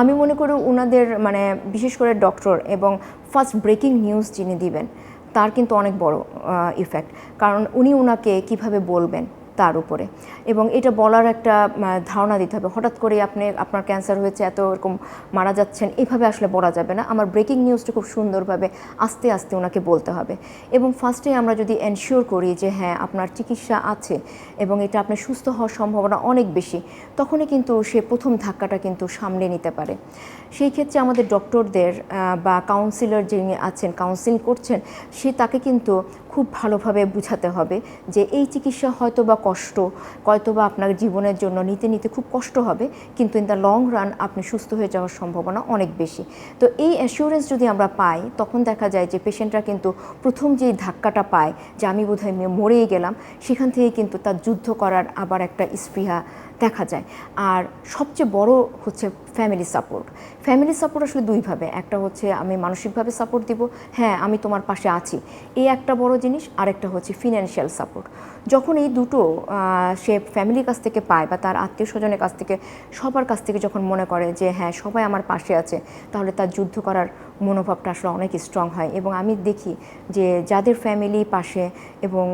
আমি মনে করি ওনাদের মানে বিশেষ করে ডক্টর এবং ফার্স্ট ব্রেকিং নিউজ যিনি দিবেন, তার কিন্তু অনেক বড় ইফেক্ট কারণ উনি ওনাকে কীভাবে বলবেন? তার উপরে। এবং এটা বলার একটা ধারণা দিতে হবে। হঠাৎ করে আপনি, আপনার ক্যান্সার হয়েছে, এত এরকম মারা যাচ্ছেন, এভাবে আসলে বলা যাবে না। আমার ব্রেকিং নিউজটা খুব সুন্দরভাবে আস্তে আস্তে ওনাকে বলতে হবে। এবং ফার্স্টে আমরা যদি এনশিওর করি যে হ্যাঁ আপনার চিকিৎসা আছে এবং এটা আপনার সুস্থ হওয়ার সম্ভাবনা অনেক বেশি, তখনই কিন্তু সে প্রথম ধাক্কাটা কিন্তু সামলে নিতে পারে। সেই ক্ষেত্রে আমাদের ডক্টরদের বা কাউন্সিলর যিনি আছেন কাউন্সিল করছেন, সে তাকে কিন্তু খুব ভালোভাবে বুঝাতে হবে যে এই চিকিৎসা হয়তো বা কষ্ট হয়তো বা আপনার জীবনের জন্য নিতে নিতে খুব কষ্ট হবে, কিন্তু ইন দ্য লং রান আপনি সুস্থ হয়ে যাওয়ার সম্ভাবনা অনেক বেশি। তো এই অ্যাসিওরেন্স যদি আমরা পাই, তখন দেখা যায় যে পেশেন্টরা কিন্তু প্রথম যেই ধাক্কাটা পায়, যে আমি বোধহয় মরেই গেলাম, সেখান থেকে কিন্তু তার যুদ্ধ করার আবার একটা স্পৃহা দেখা যায়। আর সবচেয়ে বড় হচ্ছে ফ্যামিলি সাপোর্ট ফ্যামিলি সাপোর্ট আসলে দুইভাবে একটা হচ্ছে আমি মানসিকভাবে সাপোর্ট দিব হ্যাঁ আমি তোমার পাশে আছি। এই একটা বড় জিনিস, আরেকটা হচ্ছে ফিনান্সিয়াল সাপোর্ট যখন এই দুটো সে ফ্যামিলির কাছ থেকে পায় বা তার আত্মীয় স্বজনের কাছ থেকে, সবার কাছ থেকে যখন মনে করে যে হ্যাঁ সবাই আমার পাশে আছে, তাহলে তার যুদ্ধ করার মনোভাবটা আসলে অনেক স্ট্রং হয় এবং আমি দেখি যে যাদের ফ্যামিলি পাশে এবং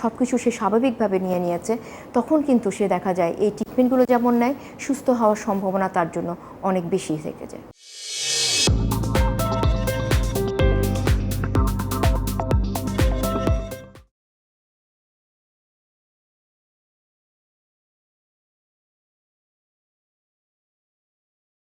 সব কিছু সে স্বাভাবিকভাবে নিয়ে নিয়েছে, তখন কিন্তু সে দেখা যায় এই ট্রিটমেন্টগুলো যেমন নেয়, সুস্থ হওয়ার সম্ভাবনা তার জন্য অনেক বেশি থেকে যায়।